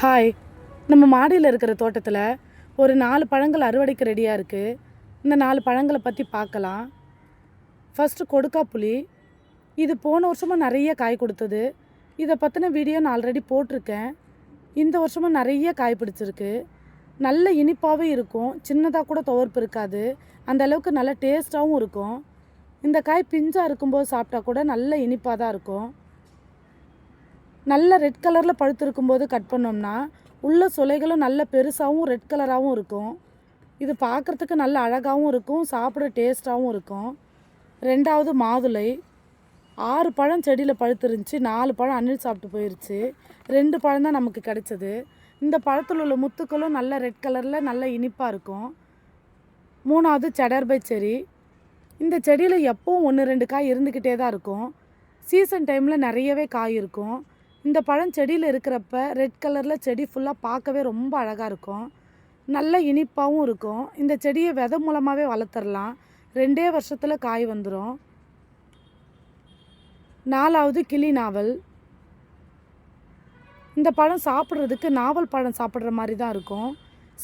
Hi நம்ம மாடியில் இருக்கிற தோட்டத்தில் ஒரு நாலு பழங்கள் அறுவடைக்கு ரெடியாக இருக்குது இந்த நாலு பழங்களை பற்றி பார்க்கலாம். ஃபஸ்ட்டு கொடுக்காப்புளி இது போன வருஷமாக நிறைய காய் கொடுத்தது. இதை பற்றின வீடியோ நான் ஆல்ரெடி போட்டிருக்கேன். இந்த வருஷமும் நிறைய காய் பிடிச்சிருக்கு. நல்ல இனிப்பாகவே இருக்கும். சின்னதாக கூட துவர்ப்பு இருக்காது. அந்த அளவுக்கு நல்ல டேஸ்ட்டாகவும் இருக்கும். இந்த காய் பிஞ்சாக இருக்கும்போது சாப்பிட்டா கூட நல்ல இனிப்பாக தான் இருக்கும். நல்ல ரெட் கலரில் பழுத்திருக்கும் போது கட் பண்ணோம்னா உள்ள சுளைகளும் நல்ல பெருசாகவும் ரெட் கலராகவும் இருக்கும். இது பார்க்குறதுக்கு நல்ல அழகாகவும் இருக்கும் சாப்பிட டேஸ்ட்டாகவும் இருக்கும். ரெண்டாவது மாதுளை. ஆறு பழம் செடியில் பழுத்துருந்துச்சு நாலு பழம் அணில் சாப்பிட்டு போயிருச்சு. ரெண்டு பழம் தான் நமக்கு கிடைச்சது. இந்த பழத்தில் உள்ள முத்துக்களும் நல்ல ரெட் கலரில் நல்ல இனிப்பாக இருக்கும். மூணாவது செடர்பை செடி. இந்த செடியில் எப்பவும் ஒன்று ரெண்டு காய் இருந்துக்கிட்டே தான் இருக்கும். சீசன் டைமில் நிறையவே காய் இருக்கும். இந்த பழம் செடியில் இருக்கிறப்ப ரெட் கலரில் செடி ஃபுல்லாக பார்க்கவே ரொம்ப அழகாக இருக்கும். நல்ல இனிப்பாகவும் இருக்கும். இந்த செடியை விதை மூலமாகவே வளர்த்துடலாம் ரெண்டே வருஷத்தில் காய் வந்துடும் நாலாவது கிளி நாவல். இந்த பழம் சாப்பிட்றதுக்கு நாவல் பழம் சாப்பிட்ற மாதிரி தான் இருக்கும்.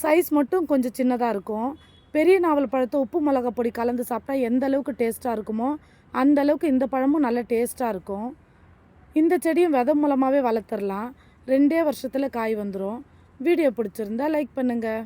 சைஸ் மட்டும் கொஞ்சம் சின்னதாக இருக்கும். பெரிய நாவல் பழத்தை உப்பு மிளகாய் பொடி கலந்து சாப்பிட்டா எந்த அளவுக்கு டேஸ்ட்டாக இருக்குமோ அந்த அளவுக்கு இந்த பழமும் நல்ல டேஸ்ட்டாக இருக்கும். இந்த செடியும் விதை மூலமாகவே வளர்த்துடலாம் ரெண்டே வருஷத்தில் காய் வந்துடும் வீடியோ பிடிச்சிருந்தா லைக் பண்ணுங்கள்